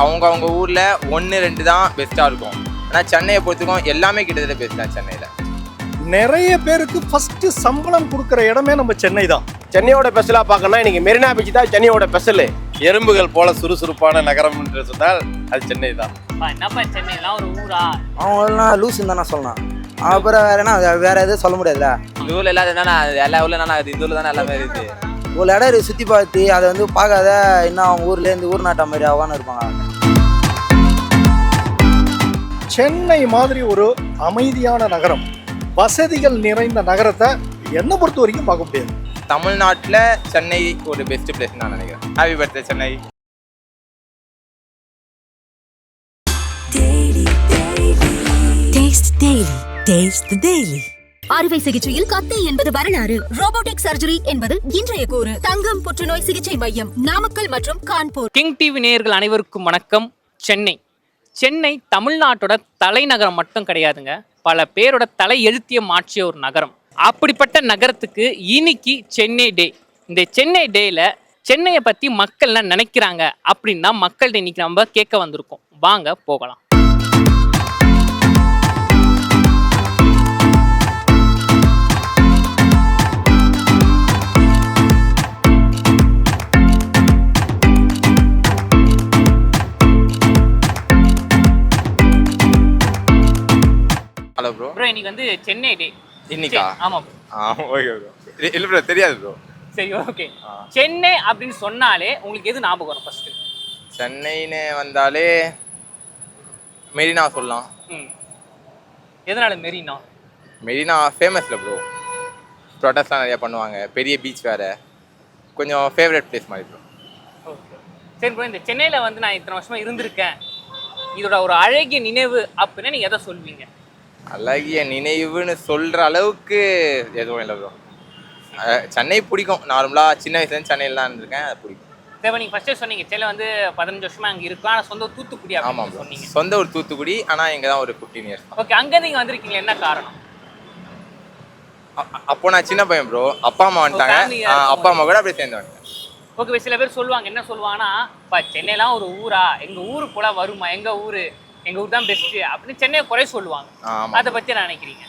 அவங்க அவங்க ஊரில் ஒன்று ரெண்டு தான் பெஸ்ட்டாக இருக்கும். ஆனால் சென்னையை பொறுத்துக்கும் எல்லாமே கிட்டத்தட்ட பெஸ்ட் தான் சென்னையில். நிறைய பேருக்கு ஃபர்ஸ்ட் சம்பளம் கொடுக்குற இடமே நம்ம சென்னை தான். சென்னையோட ஸ்பெஷலாக பார்க்கணும்னா இன்னைக்கு மெரினா பீச் தான் சென்னையோட ஸ்பெஷல் எறும்புகள் போல சுறுசுறுப்பான நகரம் என்று சொன்னால் அது சென்னை தான். என்னப்பா சென்னைலாம் ஒரு ஊரா? அவங்களாம் லூசுன்னு தானே சொல்லலாம் அப்புறம் வேற என்ன? வேற எதுவும் சொல்ல முடியாதுல்ல? இந்த ஊரில் இல்லாத என்னன்னா எல்லா ஊரில் என்னன்னா அது இந்த ஊரில் தானே எல்லாமே இருக்குது. ஒரு இடம் சுற்றி பார்த்து அதை வந்து பார்க்காத இன்னும் அவங்க ஊர்லேருந்து ஊர் நாட்டா மாதிரி ஆவான்னு இருப்பாங்க. சென்னை மாதிரி ஒரு அமைதியான நகரம் வசதிகள் நிறைந்த நகரத்தை என்னை பொறுத்த வரைக்கும் பார்க்க முடியாது. தமிழ்நாட்டில் சென்னை ஒரு பெஸ்ட் பிளேஸ் நான் நினைக்கிறேன். Happy birthday Chennai. அறுவை சிகிச்சையில் கத்தை என்பது வரலாறு. ரோபோட்டிக் சர்ஜரி என்பது இன்றைய கூறு. தங்கம் புற்றுநோய் சிகிச்சை மையம் நாமக்கல் மற்றும் கான்பூர். கிங் டிவி நேயர்கள் அனைவருக்கும் வணக்கம். சென்னை. சென்னை தமிழ்நாட்டோட தலைநகரம் மட்டும் கிடையாதுங்க. பல பேரோட தலை எழுத்திய மாற்றிய ஒரு நகரம். அப்படிப்பட்ட நகரத்துக்கு இன்னைக்கு சென்னை டே. இந்த சென்னை டேல சென்னையை பத்தி மக்கள் என்ன நினைக்கிறாங்க அப்படின்னா மக்கள்கிட்ட இன்னைக்கு நம்ம கேட்க வந்திருக்கோம். வாங்க போகலாம். இன்னைக்கு வந்து சென்னை டே. இன்னைக்கா? ஆமா. ஓகே ப்ரோ இல்லை ப்ரோ தெரியாது ப்ரோ சரி ஓகே. சென்னை அப்படின்னு சொன்னாலே உங்களுக்கு எது ஞாபகம் வரும் ஃபர்ஸ்ட் சென்னைன்னு வந்தாலே மெரினா சொல்லலாம். எதனால மெரினா? மெரினா ஃபேமஸில் ப்ரோ ப்ரொட்டஸ்ட்லாம் நிறையா பண்ணுவாங்க. பெரிய பீச் வேறு. கொஞ்சம் ஃபேவரட் பிளேஸ் மாதிரி ப்ரோ ஓகே. சரி ப்ரோ இந்த சென்னையில் வந்து நான் இத்தனை வருஷமா இருந்திருக்கேன். இதோட ஒரு அழகிய நினைவு அப்படின்னா நீங்கள் எதை சொல்வீங்க? அழகிய நினைவுன்னு சொல்கிற அளவுக்கு எதுவும் இல்லை ப்ரோ சென்னை பிடிக்கும். நார்மலாக சின்ன வயசுலேருந்து சென்னையில் தான் இருந்திருக்கேன். அது பிடிக்கும். தேவை நீங்கள் ஃபஸ்ட்டே சொன்னீங்க சென்னை வந்து பதினஞ்சு வருஷமா அங்கே இருக்கும் ஆனால் சொந்த தூத்துக்குடி ஆமாம் சொன்னீங்க. சொந்த ஒரு தூத்துக்குடி ஆனால் இங்கே தான் ஒரு ஃபிஃப்டீன் இயர்ஸ் ஓகே அங்கே நீங்கள் வந்திருக்கீங்க என்ன காரணம்? அப்போ நான் சின்ன பையன் ப்ரோ அப்பா அம்மா வந்துட்டாங்க. இருக்கும். அப்பா அம்மா கூட அப்படியே சேர்ந்து வந்துட்டேன் ஓகே சில பேர் சொல்லுவாங்க என்ன சொல்லுவாங்கன்னா இப்போ சென்னைலாம் ஒரு ஊரா? எங்கள் ஊரு போல வருமா? எங்கள் ஊர்? எங்கள் ஊர் தான் பெஸ்ட்டு அப்படின்னு சென்னையை குறை சொல்லுவாங்க. அதை பற்றி என்ன நினைக்கிறீங்க?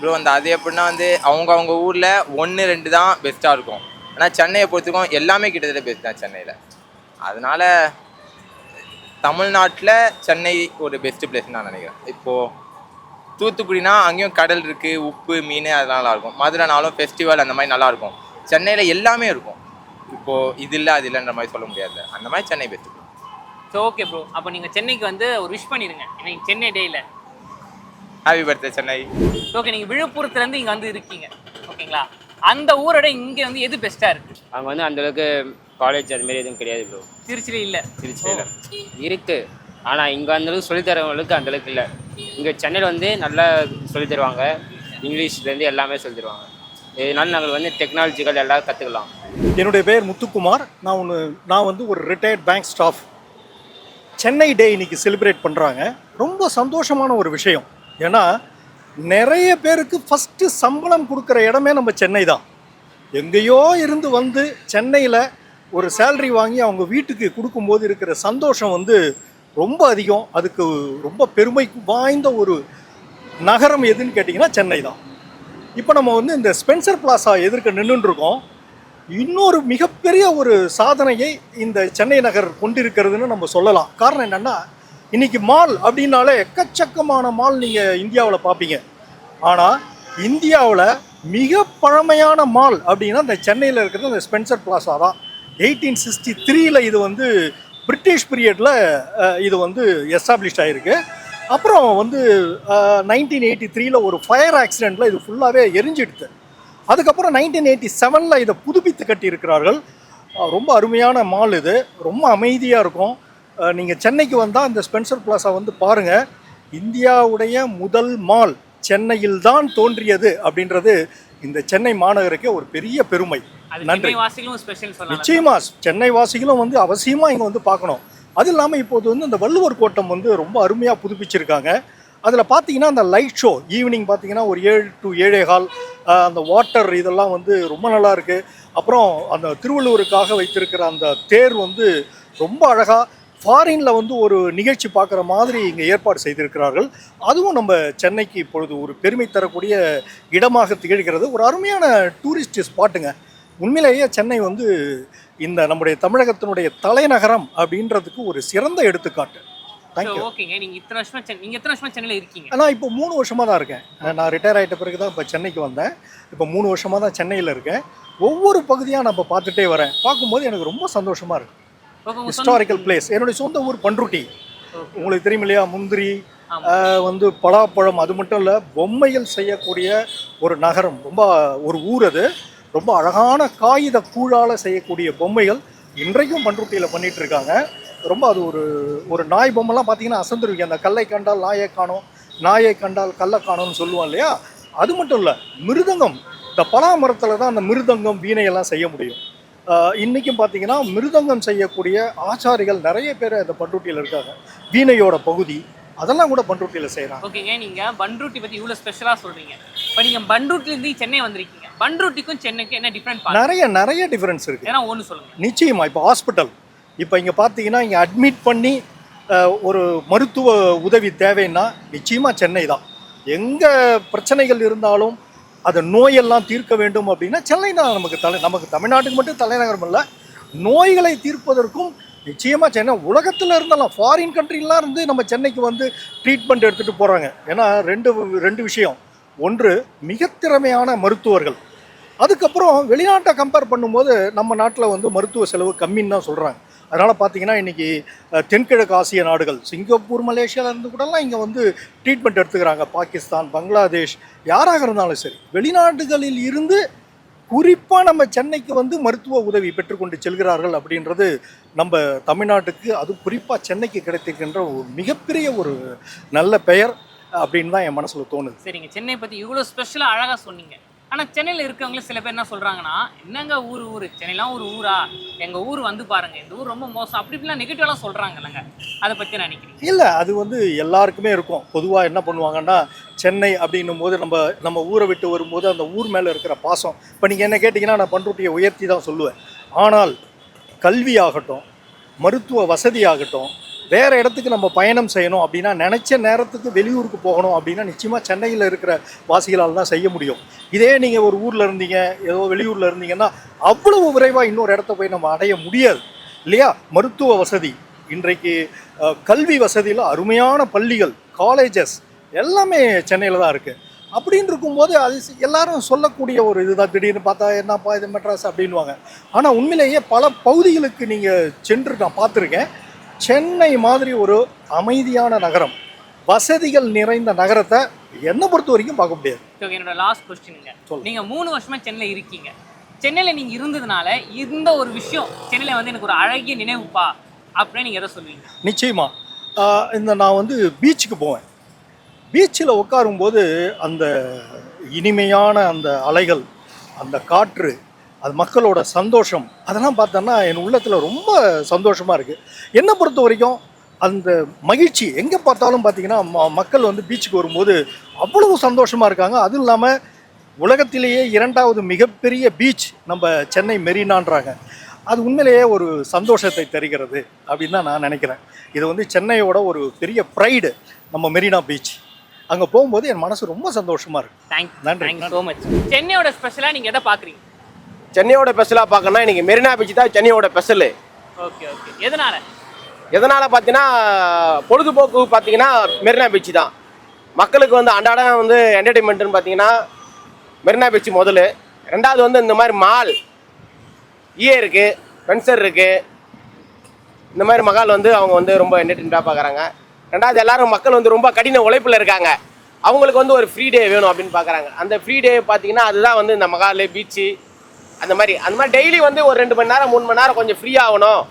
ப்ரோ அந்த அது எப்படின்னா வந்து அவங்க அவங்க ஊரில் ஒன்று ரெண்டு தான் பெஸ்ட்டாக இருக்கும். ஆனால் சென்னையை பொறுத்துக்கும் எல்லாமே கிட்டத்தட்ட பெஸ்ட் தான் சென்னையில். அதனால தமிழ்நாட்டில் சென்னை ஒரு பெஸ்ட் பிளேஸ் நான் நினைக்கிறேன். இப்போது தூத்துக்குடினா அங்கேயும் கடல் இருக்குது உப்பு மீன் அதெல்லாம் நல்லா இருக்கும். மதுரைனாலும் ஃபெஸ்டிவல் அந்த மாதிரி நல்லா இருக்கும். சென்னையில் எல்லாமே இருக்கும். இப்போது இது இல்லை அது இல்லைன்ற மாதிரி சொல்ல முடியாது அந்த மாதிரி Chennai best so okay bro அப்போ நீங்கள் சென்னைக்கு வந்து ஒரு விஷ் பண்ணிடுங்க இன்னைக்கு சென்னை டேயில் ஹாப்பி பர்த்டே சென்னை. ஓகே நீங்கள் விழுப்புரத்துலேருந்து இங்கே வந்து இருக்கீங்க. ஓகேங்களா அந்த ஊரோட இங்கே வந்து எது பெஸ்ட்டாக இருக்குது அங்கே வந்து அந்த அளவுக்கு காலேஜ் அது மாதிரி எதுவும் கிடையாது ப்ரோ திருச்சியில் இல்லை. திருச்சியில் இருக்கு. ஆனால் இங்கே அந்த அளவுக்கு சொல்லித் தரவங்களுக்கு அந்த அளவுக்கு இல்லை. இங்கே சென்னையில் வந்து நல்லா சொல்லித் தருவாங்க. இங்கிலீஷ்லேருந்து எல்லாமே சொல்லித் தருவாங்க. இதனால நாங்கள் வந்து டெக்னாலஜிகள் எல்லாம் கற்றுக்கலாம் என்னுடைய பேர் முத்துக்குமார். நான் ஒன்று நான் வந்து ஒரு retired bank staff Chennai day இன்னைக்கு செலிப்ரேட் பண்ணுறாங்க ரொம்ப சந்தோஷமான ஒரு விஷயம். ஏன்னா நிறைய பேருக்கு ஃபஸ்ட்டு சம்பளம் கொடுக்குற இடமே நம்ம சென்னை தான். எங்கேயோ இருந்து வந்து சென்னையில் ஒரு சேல்ரி வாங்கி அவங்க வீட்டுக்கு கொடுக்கும்போது இருக்கிற சந்தோஷம் வந்து ரொம்ப அதிகம். அதுக்கு ரொம்ப பெருமை வாய்ந்த ஒரு நகரம் எதுன்னு கேட்டிங்கன்னா சென்னை தான். இப்போ நம்ம வந்து இந்த ஸ்பென்சர் பிளாசா எதிர்க்க நின்றுட்டு இருக்கோம். இன்னொரு மிகப்பெரிய ஒரு சாதனையை இந்த சென்னை நகர் கொண்டிருக்கிறதுன்னு நம்ம சொல்லலாம். காரணம் என்னன்னா இன்னைக்கு மால் அப்படின்னாலே எக்கச்சக்கமான மால் நீங்கள் இந்தியாவில் பார்ப்பீங்க. ஆனால் இந்தியாவில் மிக பழமையான மால் அப்படின்னா இந்த சென்னையில் இருக்கிறது இந்த ஸ்பென்சர் பிளாசா தான். எயிட்டீன் சிக்ஸ்டி த்ரீயில் இது வந்து பிரிட்டிஷ் பீரியடில் இது வந்து எஸ்டாப்ளிஷ் ஆகிருக்கு அப்புறம் வந்து நைன்டீன் எயிட்டி த்ரீயில் ஒரு ஃபயர் ஆக்சிடெண்ட்டில் இது ஃபுல்லாகவே எரிஞ்சிடுது அதுக்கப்புறம் நைன்டீன் எயிட்டி செவனில் இதை புதுப்பித்து கட்டியிருக்கிறார்கள். ரொம்ப அருமையான மால் இது. ரொம்ப அமைதியாக இருக்கும். நீங்கள் சென்னைக்கு வந்தால் இந்த ஸ்பென்சர் பிளாசா வந்து பாருங்கள் இந்தியாவுடைய முதல் மால் சென்னையில் தான் தோன்றியது அப்படின்றது இந்த சென்னை மாநகருக்கே ஒரு பெரிய பெருமை. நன்றி. நிச்சயமா சென்னை வாசிகளும் வந்து அவசியமா இங்க வந்து பார்க்கணும். அது இல்லாமல் இப்போது வந்து இந்த வள்ளுவர் கோட்டம் வந்து ரொம்ப அருமையாக புதுப்பிச்சிருக்காங்க. அதில் பார்த்தீங்கன்னா அந்த லைட் ஷோ ஈவினிங் பார்த்தீங்கன்னா ஒரு ஏழு டு ஏழே கால் ஆஹ் அந்த வாட்டர் இதெல்லாம் வந்து ரொம்ப நல்லா இருக்கு. அப்புறம் அந்த திருவள்ளுவருக்காக வைத்திருக்கிற அந்த தேர் வந்து ரொம்ப அழகாக ஃபாரினில் வந்து ஒரு நிகழ்ச்சி பார்க்குற மாதிரி இங்கே ஏற்பாடு செய்திருக்கிறார்கள். அதுவும் நம்ம சென்னைக்கு இப்பொழுது ஒரு பெருமை தரக்கூடிய இடமாக திகழ்கிறது. ஒரு அருமையான டூரிஸ்ட் ஸ்பாட்டுங்க உண்மையிலேயே சென்னை வந்து இந்த நம்முடைய தமிழகத்தினுடைய தலைநகரம் அப்படின்றதுக்கு ஒரு சிறந்த எடுத்துக்காட்டு. தேங்க்யூ ஓகேங்க நீங்க இத்தனை வருஷமா சென்னை நீங்க எத்தனை வருஷமா சென்னையில இருக்கீங்க? நான் இப்போ மூணு வருஷமாக தான் இருக்கேன். நான் ரிட்டையர் ஆகிட்ட பிறகு தான் இப்போ சென்னைக்கு வந்தேன். இப்போ மூணு வருஷமாக தான் சென்னையில் இருக்கேன். ஒவ்வொரு பகுதியாக நம்ம பார்த்துட்டே வரேன். பார்க்கும்போது எனக்கு ரொம்ப சந்தோஷமாக இருக்கு. ஓகே, உங்க சொந்த- ஹிஸ்டாரிக்கல் பிளேஸ் என்னுடைய சொந்த ஊர் பண்ருட்டி. உங்களுக்கு தெரியும் இல்லையா முந்திரி வந்து பலாப்பழம் அது மட்டும் இல்லை பொம்மைகள் செய்யக்கூடிய ஒரு நகரம். ரொம்ப ஒரு ஊர் அது. ரொம்ப அழகான காகித கூழால் செய்யக்கூடிய பொம்மைகள் இன்றைக்கும் பண்ருட்டியில் பண்ணிட்டு இருக்காங்க. ரொம்ப அது ஒரு ஒரு நாய் பொம்மைலாம் பார்த்தீங்கன்னா அசந்துருவீங்க. அந்த கல்லை கண்டால் நாயை காணோம் நாயை கண்டால் கல்லை காணோம்னு சொல்லுவோம் இல்லையா? அது மட்டும் இல்லை மிருதங்கம். இந்த பலா மரத்தில் தான் அந்த மிருதங்கம் வீணையெல்லாம் செய்ய முடியும். ஆஹ் இன்னைக்கும் பார்த்தீங்கன்னா மிருதங்கம் செய்யக்கூடிய ஆச்சாரிகள் நிறைய பேர் அந்த பண்ருட்டியில் இருக்காங்க. வீணையோட பகுதி அதெல்லாம் கூட பண்ருட்டியில் செய்கிறாங்க ஓகேங்க நீங்க பண்ருட்டி பத்தி இவ்வளவு ஸ்பெஷலா சொல்றீங்க. இப்போ நீங்க பண்ருட்டில இருந்து சென்னை வந்திருக்கீங்க. பண்ருட்டிக்கும் சென்னைக்கும் என்ன டிஃபரெண்ட் நிறைய நிறைய டிஃப்ரென்ஸ் இருக்குது ஏன்னா ஒண்ணு சொல்லுங்க. நிச்சயமா இப்போ ஹாஸ்பிட்டல் இப்போ இங்கே பார்த்தீங்கன்னா இங்கே அட்மிட் பண்ணி ஒரு மருத்துவ உதவி தேவைன்னா நிச்சயமாக சென்னை தான். எங்கே பிரச்சனைகள் இருந்தாலும் அதை நோயெல்லாம் தீர்க்க வேண்டும் அப்படின்னா சென்னை தான் நமக்கு தலை நமக்கு தமிழ்நாட்டுக்கு மட்டும் தலைநகரம் இல்லை நோய்களை தீர்ப்பதற்கும் நிச்சயமாக சென்னை உலகத்தில் இருந்தாலும் ஃபாரின் கண்ட்ரிலாம் இருந்து நம்ம சென்னைக்கு வந்து ட்ரீட்மெண்ட் எடுத்துகிட்டு போகிறாங்க ஏன்னா ரெண்டு ரெண்டு விஷயம். ஒன்று மிக திறமையான மருத்துவர்கள். அதுக்கப்புறம் வெளிநாட்டை கம்பேர் பண்ணும்போது நம்ம நாட்டில் வந்து மருத்துவ செலவு கம்மின்னு தான் சொல்கிறாங்க அதனால் பார்த்தீங்கன்னா இன்றைக்கி தென்கிழக்கு ஆசிய நாடுகள் சிங்கப்பூர் மலேசியாவிலேருந்து கூடலாம் இங்கே வந்து ட்ரீட்மெண்ட் எடுத்துக்கிறாங்க. பாகிஸ்தான் பங்களாதேஷ் யாராக இருந்தாலும் சரி வெளிநாடுகளில் இருந்து குறிப்பாக நம்ம சென்னைக்கு வந்து மருத்துவ உதவி பெற்றுக்கொண்டு செல்கிறார்கள் அப்படின்றது நம்ம தமிழ்நாட்டுக்கு அது குறிப்பாக சென்னைக்கு கிடைத்திருக்கின்ற ஒரு மிகப்பெரிய ஒரு நல்ல பெயர் அப்படின்னு தான் என் மனசில் தோணுது. சரிங்க சென்னை பற்றி இவ்வளோ ஸ்பெஷலாக அழகாக சொன்னீங்க. ஆனால் சென்னையில் இருக்கவங்களும் சில பேர் என்ன சொல்கிறாங்கன்னா என்னங்க ஊர் ஊர்? சென்னைலாம் ஒரு ஊரா? எங்கள் ஊர் வந்து பாருங்கள் இந்த ஊர் ரொம்ப மோசம். அப்படி இப்படிலாம் நெகட்டிவெலாம் சொல்கிறாங்கல்லங்க அதை பற்றி நான் நினைக்கிறீங்க? இல்லை அது வந்து எல்லாருக்குமே இருக்கும். பொதுவாக என்ன பண்ணுவாங்கன்னா சென்னை அப்படின்னும் போது நம்ம நம்ம ஊரை விட்டு வரும்போது அந்த ஊர் மேலே இருக்கிற பாசம். இப்போ நீங்கள் என்ன கேட்டிங்கன்னா நான் பண்ருட்டியை உயர்த்தி தான் சொல்லுவேன். ஆனால் கல்வி ஆகட்டும் மருத்துவ வசதியாகட்டும் வேறு இடத்துக்கு நம்ம பயணம் செய்யணும் அப்படின்னா நினச்ச நேரத்துக்கு வெளியூருக்கு போகணும் அப்படின்னா நிச்சயமாக சென்னையில் இருக்கிற வாசிகளால் தான் செய்ய முடியும். இதே நீங்கள் ஒரு ஊரில் இருந்தீங்க ஏதோ வெளியூரில் இருந்தீங்கன்னா அவ்வளவு விரைவாக இன்னொரு இடத்த போய் நம்ம அடைய முடியாது. இல்லையா? மருத்துவ வசதி இன்றைக்கு கல்வி வசதியில் அருமையான பள்ளிகள் காலேஜஸ் எல்லாமே சென்னையில் தான் இருக்குது அப்படின்னு இருக்கும்போது அது எல்லாரும் சொல்லக்கூடிய ஒரு இதுதான். திடீர்னு பார்த்தா என்னப்பா இது மெட்ராஸ் அப்படின்வாங்க ஆனால் உண்மையிலேயே பல பகுதிகளுக்கு நீங்கள் சென்று நான் பார்த்துருக்கேன். சென்னை மாதிரி ஒரு அமைதியான நகரம் வசதிகள் நிறைந்த நகரத்தை என்னை பொறுத்த வரைக்கும் பார்க்க முடியாது. ஓகே என்னோட லாஸ்ட் கொஸ்டினுங்க சொல்லு. நீங்க மூணு வருஷமா சென்னையில இருக்கீங்க. சென்னையில நீங்க இருந்ததுனால இந்த ஒரு விஷயம் சென்னையில வந்து எனக்கு ஒரு அழகிய நினைவுப்பா அப்படின்னு நீங்க எதை சொல்லுவீங்க? நிச்சயமா. இந்த நான் வந்து பீச்சுக்கு போவேன். பீச்சில் உட்காரும்போது அந்த இனிமையான அந்த அலைகள் அந்த காற்று அது மக்களோட சந்தோஷம். அதெல்லாம் பார்த்தோன்னா என் உள்ளத்தில் ரொம்ப சந்தோஷமாக இருக்குது என்னை பொறுத்த வரைக்கும் அந்த மகிழ்ச்சி எங்கே பார்த்தாலும் பார்த்தீங்கன்னா ம- மக்கள் வந்து பீச்சுக்கு வரும்போது அவ்வளவு சந்தோஷமாக இருக்காங்க. அதுவும் இல்லாமல் உலகத்திலேயே இரண்டாவது மிகப்பெரிய பீச் நம்ம சென்னை மெரினான்றாங்க. அது உண்மையிலேயே ஒரு சந்தோஷத்தை தருகிறது அப்படின்னு தான் நான் நினைக்கிறேன். இது வந்து சென்னையோட ஒரு பெரிய ப்ரைடு நம்ம மெரினா பீச் அங்கே போகும்போது என் மனசு ரொம்ப சந்தோஷமாக இருக்கு. தேங்க் நன்றி. ஸோ மச் சென்னையோட ஸ்பெஷலா நீங்க எதை பாக்குறீங்க சென்னையோட ஸ்பெஷலாக பார்க்கணும்னா இன்னைக்கு மெரினா பீச் தான் சென்னையோட ஸ்பெஷலு ஓகே ஓகே. எதனால? எதனால் பார்த்தீங்கன்னா பொழுதுபோக்கு பார்த்தீங்கன்னா மெரினா பீச் தான். மக்களுக்கு வந்து அன்றாடம் வந்து என்டர்டெயின்மெண்ட்டுன்னு பார்த்தீங்கன்னா மெரினா பீச் முதல்ல ரெண்டாவது வந்து இந்த மாதிரி மால் ஈஏ இருக்குது ஃபென்சர் இருக்குது இந்த மாதிரி மகால் வந்து அவங்க வந்து ரொம்ப என்டர்டெயின்மெண்ட்டாக பார்க்குறாங்க. ரெண்டாவது எல்லாரும் மக்கள் வந்து ரொம்ப கடின உழைப்பில் இருக்காங்க. அவங்களுக்கு வந்து ஒரு ஃப்ரீ டே வேணும் அப்படின்னு பார்க்குறாங்க. அந்த ஃப்ரீ டே பார்த்தீங்கன்னா அதுதான் வந்து இந்த மகால் பீச்சு அந்த மாதிரி அந்த மாதிரி டெய்லி வந்து ஒரு ரெண்டு மணி நேரம் மூணு மணி நேரம் கொஞ்சம் ஃப்ரீ ஆகணும்.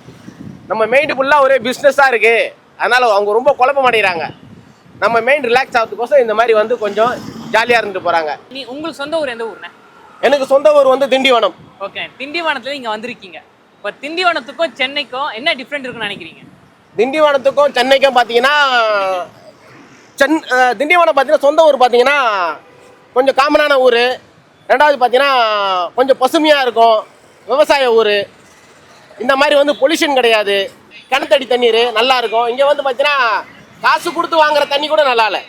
நம்ம மைண்டு ஃபுல்லாக ஒரே பிஸ்னஸாக இருக்குது அதனால் அவங்க ரொம்ப குழப்பம் அடைகிறாங்க நம்ம மைண்ட் ரிலாக்ஸ் ஆகிறதுக்கோசம் இந்த மாதிரி வந்து கொஞ்சம் ஜாலியாக இருந்துட்டு போகிறாங்க நீ உங்களுக்கு சொந்த ஊர் எந்த ஊர்ண்ணே? எனக்கு சொந்த ஊர் வந்து திண்டிவனம். ஓகே திண்டிவனத்துல இங்க வந்திருக்கீங்க. இப்போ திண்டிவனத்துக்கும் சென்னைக்கும் என்ன டிஃப்ரெண்ட் இருக்குன்னு நினைக்கிறீங்க? திண்டிவனத்துக்கும் சென்னைக்கும் பார்த்தீங்கன்னா சென் திண்டிவனம் பார்த்தீங்கன்னா சொந்த ஊர் பார்த்தீங்கன்னா கொஞ்சம் காமனான ஊர். ரெண்டாவது பார்த்தீங்கன்னா கொஞ்சம் பசுமையாக இருக்கும். விவசாய ஊர். இந்த மாதிரி வந்து பொல்யூஷன் கிடையாது. கிணத்தடி தண்ணீர் நல்லா இருக்கும். இங்கே வந்து பார்த்தீங்கன்னா காசு கொடுத்து வாங்குற தண்ணி கூட நல்லா இல்லை.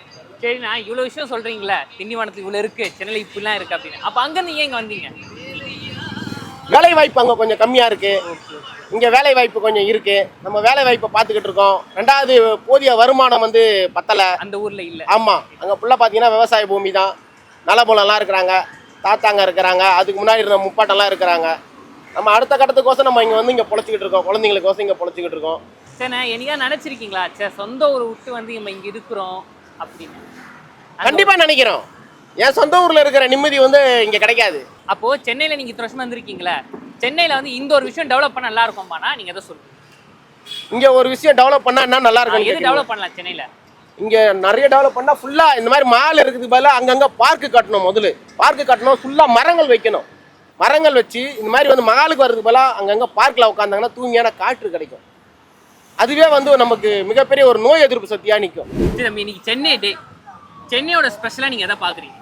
சரிண்ணா இவ்வளோ விஷயம் சொல்றீங்களே. திண்டிவனத்துக்கு இவ்வளோ இருக்கு. சென்னையில் இப்படிலாம் இருக்கு அப்படின்னு. அப்போ அங்கேருந்து ஏன் இங்கே வந்தீங்க? வேலை வாய்ப்பு அங்கே கொஞ்சம் கம்மியாக இருக்குது இங்கே வேலை வாய்ப்பு கொஞ்சம் இருக்குது நம்ம வேலை வாய்ப்பை பார்த்துக்கிட்டு இருக்கோம். ரெண்டாவது போதிய வருமானம் வந்து பத்தலை. அந்த ஊர்ல இல்ல. ஆமாம் அங்கே ஃபுல்லாக பார்த்தீங்கன்னா விவசாய பூமி தான். நலபுலம்லாம் இருக்கிறாங்க. தாத்தாங்க இருக்கிறாங்க அதுக்கு முன்னாடி இருந்த முப்பாட்டம்லாம் இருக்கிறாங்க. நம்ம அடுத்த கட்டத்துக்கோசம் நம்ம இங்கே வந்து இங்கே பொழைச்சிக்கிட்டு இருக்கோம். குழந்தைங்களுக்கோசம் இங்கே பொழைச்சிக்கிட்டு இருக்கோம். சரிண்ணா என்னையா நினைச்சிருக்கீங்களா? சே சொந்த ஊரை விட்டு வந்து நம்ம இங்க இருக்கிறோம் அப்படின்னு. கண்டிப்பாக நினைக்கிறோம். என் சொந்த ஊரில் இருக்கிற நிம்மதி வந்து இங்கே கிடைக்காது. அப்போ சென்னையில நீங்க இத்தனை வருஷமா வந்திருக்கீங்களே சென்னையில வந்து இந்த ஒரு விஷயம் டெவலப் பண்ண நல்லா இருக்கும்பானா நீங்க எதை சொல்லுங்க இங்கே ஒரு விஷயம் டெவலப் பண்ணால் என்ன நல்லா எது இருக்கும் டெவலப் பண்ணலாம் சென்னையில? இங்கே நிறைய டெவலப் பண்ணால் ஃபுல்லாக இந்த மாதிரி மால் இருக்குது பதிலாக அங்கங்கே பார்க்கு கட்டணும் முதல்ல. பார்க்கு கட்டணும் ஃபுல்லாக மரங்கள் வைக்கணும். மரங்கள் வச்சு இந்த மாதிரி வந்து மகாலுக்கு வர்றதுக்கு பதிலாக அங்கங்கே பார்க்கில் உட்காந்தாங்கன்னா தூங்கியான காற்று கிடைக்கும். அதுவே வந்து நமக்கு மிகப்பெரிய ஒரு நோய் எதிர்ப்பு சக்தியாக நிற்கும் சரி இன்னைக்கு சென்னை டே சென்னையோட ஸ்பெஷலா நீங்க எதை பாக்குறீங்க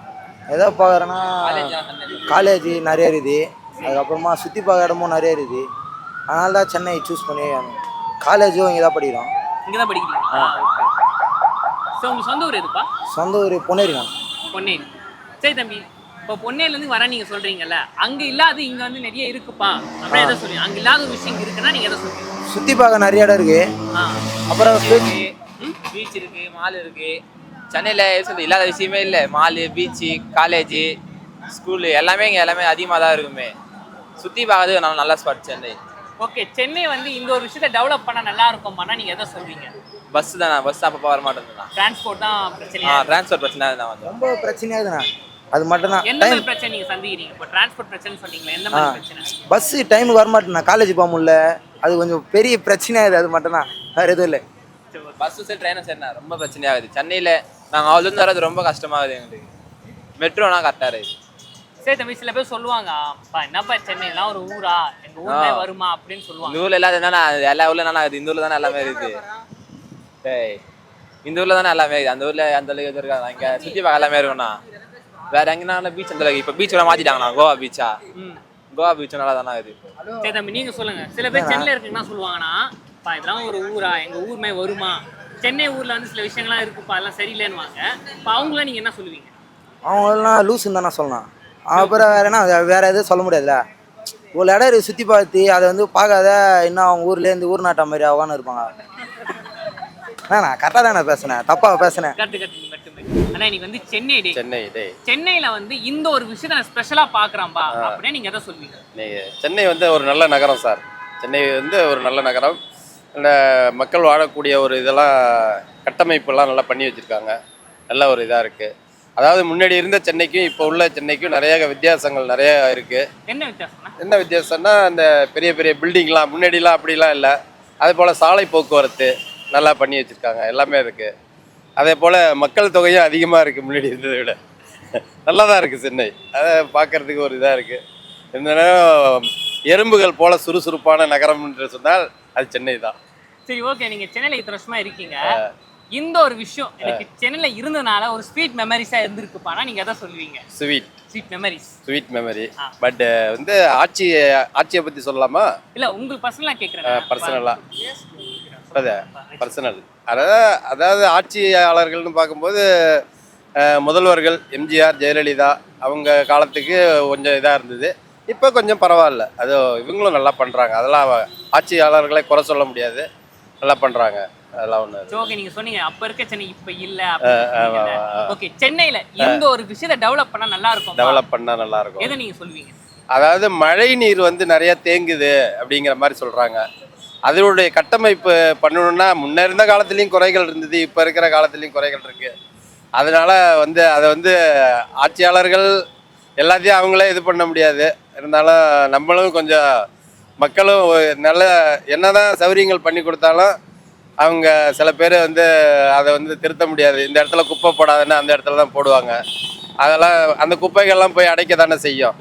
எதை பார்க்குறேன்னா காலேஜ் நிறைய இருக்குது. அதுக்கப்புறமா சுற்றி பார்க்குற இடமும் நிறைய இருக்குது. அதனால தான் சென்னை சூஸ் பண்ணி காலேஜும் இங்கே தான் படிக்கிறோம். இங்க தான் படிக்கிறீங்க ஸோ உங்க சொந்த ஊர் எதுப்பா? சொந்த ஊர் பொன்னேரி நான் பொன்னேரி. சரி தம்பி இப்போ பொன்னேரில இருந்து வர நீங்க சொல்றீங்கல்ல அங்க இல்லாத இங்க வந்து நிறைய இருக்குப்பா. அப்படியே எதை சொல்றீங்க? அங்க இல்லாத ஒரு விஷயம் இருக்குன்னா நீங்க எதை சொல்றீங்க? சுற்றி பார்க்க நிறைய இடம் இருக்குது அப்புறம் பீச் இருக்கு மால் இருக்கு. சென்னையில் சொல்றது? இல்லாத விஷயமே இல்லை. மால் பீச்சு காலேஜ் ஸ்கூலு எல்லாமே இங்கே எல்லாமே அதிகமாக தான் இருக்குமே. சுற்றி பார்க்கறதுக்கு நல்ல நல்ல ஸ்பாட் சென்னை. ஓகே சென்னை வந்து இந்த ஒரு விஷயத்தை டெவலப் பண்ண நல்லா இருக்கும்னா நீங்க எதை சொல்றீங்க பஸ் தானே? பஸ் அப்பப்போ வர மாட்டேங்குதுண்ணா டிரான்ஸ்போர்ட் தான் ஆ பிரச்சனையா இருக்கு. டிரான்ஸ்போர்ட் பிரச்சனை தான் வந்து. ரொம்ப பிரச்சனையாகுதுண்ணா அது மட்டும்தான். எந்த மாதிரி பிரச்சனை நீங்க சந்திக்கிறீங்க? இப்போ டிரான்ஸ்போர்ட் பிரச்சனை சொன்னீங்களா எந்த மாதிரி பிரச்சனை? பஸ்ஸு டைமுக்கு வரமாட்டேண்ணா காலேஜ் போக முடியல. அது கொஞ்சம் பெரிய பிரச்சனையாகுது அது மட்டும்தான். வேறு எதுவும் இல்லை. பஸ்ஸு சரி ட்ரெயினும் சரிண்ணா. ரொம்ப பிரச்சனையாகுது. சென்னையில் நாங்கள் அவ்வளோந்து வர்றது ரொம்ப கஷ்டமாகுது எங்களுக்கு. மெட்ரோனா கரெக்டாக இருக்குது சரி தம்பி சில பேர் சொல்லுவாங்க "அப்பா, என்னப்பா சென்னைலாம் ஒரு ஊரா? எங்க ஊர்ல. வருமா? அப்படின்னு இந்த சொல்லுவாங்க ஊரில் இல்லாத என்னன்னா எல்லா ஊரில் என்னன்னா இது இந்த ஊரில் தானே எல்லாமே இருக்குது. டேய் இந்த ஊரில் தானே எல்லாமே அந்த ஊரில் அந்த அளவுக்கு எதுவும் இருக்காது. இங்கே சுற்றி பார்க்க எல்லாமே இருக்கும்ண்ணா. வேற எங்கன்னா பீச் அந்த அளவுக்கு இப்போ பீச்சோட மாற்றிட்டாங்கண்ணா கோவா பீச்சா ம். கோவா பீச்சும் நல்லா தானே இருக்குது. சரி தம்பி நீங்க சொல்லுங்க. சில பேர் சென்னையில இருக்குன்னா சொல்லுவாங்கன்னா "பா, இதெல்லாம் ஒரு ஊரா? எங்க ஊர்மே வருமா? சென்னை ஊர்ல வந்து சில விஷயங்கள்லாம் இருக்குப்பா அதெல்லாம் சரியில்லைன்னுவாங்க. இப்போ அவங்கள நீங்க என்ன சொல்லுவீங்க? அவங்களாம் லூசுன்னு தானே சொல்லலாம் அப்புறம் வேற என்ன வேற எதுவும் சொல்ல முடியாதுல்ல. ஒரு இடம் இருக்கு சுற்றி பார்த்து அதை வந்து பார்க்காத இன்னும் அவங்க ஊர்லேருந்து ஊர் நாட்டா மாதிரி ஆவான்னு இருப்பாங்க. நான் கரெக்டாக தானே பேசுனேன் தப்பாக பேசுனேன். ஆனா இன்னைக்கு வந்து சென்னை டே. சென்னை டே. சென்னையில வந்து இந்த ஒரு விஷயத்த நான் ஸ்பெஷலா பாக்குறேன்பா அப்படியே நீங்க எதை சொல்வீங்க இன்னைக்கு சென்னை வந்து ஒரு நல்ல நகரம் சார். சென்னை வந்து ஒரு நல்ல நகரம். இந்த மக்கள் வாழக்கூடிய ஒரு இதெல்லாம் கட்டமைப்பெல்லாம் நல்லா பண்ணி வச்சுருக்காங்க. நல்ல ஒரு இதாக இருக்குது அதாவது முன்னாடி இருந்த சென்னைக்கும் இப்போ உள்ள சென்னைக்கும் நிறைய வித்தியாசங்கள் நிறைய இருக்குது என்ன வித்தியாசம்னா? என்ன வித்தியாசம்னா அந்த பெரிய பெரிய பில்டிங்லாம் முன்னாடிலாம் அப்படிலாம் இல்லை. அதே போல் சாலை போக்குவரத்து நல்லா பண்ணி வச்சுருக்காங்க. எல்லாமே இருக்குது அதே போல் மக்கள் தொகையும் அதிகமாக இருக்குது முன்னாடி இருந்ததை விட. நல்லா தான் இருக்குது சென்னை. அதை பார்க்கறதுக்கு ஒரு இதாக இருக்குது இந்த நேரம் எறும்புகள் போல சுறுசுறுப்பான நகரம் என்று சொன்னால் அது சென்னை தான். சரி ஓகே நீங்க சென்னையில இத்தனை வருஷமா இருக்கீங்க. இந்த ஒரு விஷயம் எனக்கு சென்னையில இருந்ததுனால ஒரு ஸ்வீட் மெமரிஸா இருந்திருக்குப்பானா நீங்க எதை சொல்லுவீங்க. Sweet sweet memories sweet memory. But வந்து ஆட்சி ஆட்சியை பற்றி சொல்லலாமா? இல்ல உங்களுக்கு பர்சனலா கேக்குறேன் பர்சனலாக அது பர்சனல் அதாவது அதாவது ஆட்சியாளர்கள்னு பார்க்கும்போது முதல்வர்கள் எம்ஜிஆர் ஜெயலலிதா அவங்க காலத்துக்கு கொஞ்சம் இதாக இருந்தது. இப்போ கொஞ்சம் பரவாயில்ல. அது இவங்களும் நல்லா பண்ணுறாங்க அதெல்லாம் ஆட்சியாளர்களை குறை சொல்ல முடியாது. நல்லா பண்ணுறாங்க அதெல்லாம் ஒன்று ஓகே நீங்க சொன்னீங்க அப்ப இருக்க சென்னை இப்ப இல்ல. ஓகே சென்னையில இந்த ஒரு விஷயத்தை டெவலப் பண்ணா நல்லா இருக்கும்? டெவலப் பண்ணால் நல்லாயிருக்கும் எதை நீங்க சொல்வீங்க அதாவது மழை நீர் வந்து நிறைய தேங்குது அப்படிங்கிற மாதிரி சொல்கிறாங்க அதனுடைய கட்டமைப்பு பண்ணணும்னா முன்ன இருந்த காலத்துலேயும் குறைகள் இருந்தது இப்போ இருக்கிற காலத்துலேயும் குறைகள் இருக்குது அதனால வந்து அதை வந்து ஆட்சியாளர்கள் எல்லாத்தையும் அவங்களே இது பண்ண முடியாது. இருந்தாலும் நம்மளும் கொஞ்சம் மக்களும் நல்ல என்னதான் சௌகரியங்கள் பண்ணி கொடுத்தாலும் அவங்க சில பேர் வந்து அதை வந்து திருத்த முடியாது. இந்த இடத்துல குப்பை போடாதுன்னு அந்த இடத்துல தான் போடுவாங்க. அதெல்லாம் அந்த குப்பைகள்லாம் போய் அடைக்க தானே செய்யும்.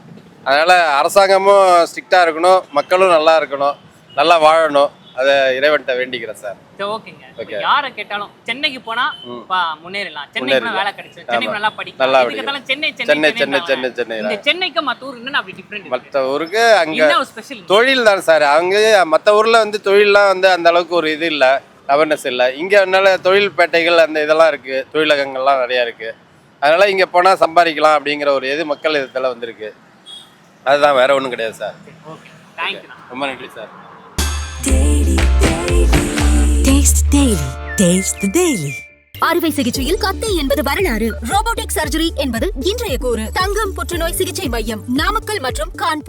அதனால் அரசாங்கமும் ஸ்ட்ரிக்டாக இருக்கணும். மக்களும் நல்லா இருக்கணும். நல்லா வாழணும். அதை இறைவன்கிட்ட வேண்டிக்கிறேன் சார். ஓகேங்க. யாரை கேட்டாலும் சென்னைக்கு போனா முன்னேறலாம் சென்னைக்கு. வேலை கிடைச்சு சென்னை. நல்லா படிக்கலாம். நல்லா படிக்கலாம். சென்னை சென்னை, சென்னை சென்னை, சென்னை. இந்த சென்னைக்கு மத்த ஊர் என்னன்னு அப்படி டிஃபரெண்ட் மற்ற ஊருக்கு அங்கே தொழில் தான் சார். அங்கே மற்ற ஊரில் வந்து தொழில்லாம் வந்து அந்த அளவுக்கு ஒரு இது இல்லை. அவேர்னஸ் இல்லை. இங்கே அதனால தொழில் பேட்டைகள் அந்த இதெல்லாம் இருக்குது தொழிலகங்கள்லாம் நிறையா இருக்குது அதனால் இங்கே போனால் சம்பாதிக்கலாம் அப்படிங்கிற ஒரு இது மக்கள் இதத்தில் வந்திருக்கு. அதுதான் வேற ஒன்றும் கிடையாது சார். ரொம்ப நன்றி sir. Taste Daily. Taste the Daily. அறுவை சிகிச்சையில் கத்தை என்பது வரலாறு. ரோபோட்டிக் சர்ஜரி என்பது இன்றைய கூறு. தங்கம் புற்றுநோய் சிகிச்சை மையம். நாமக்கல் மற்றும் கான்பூர்.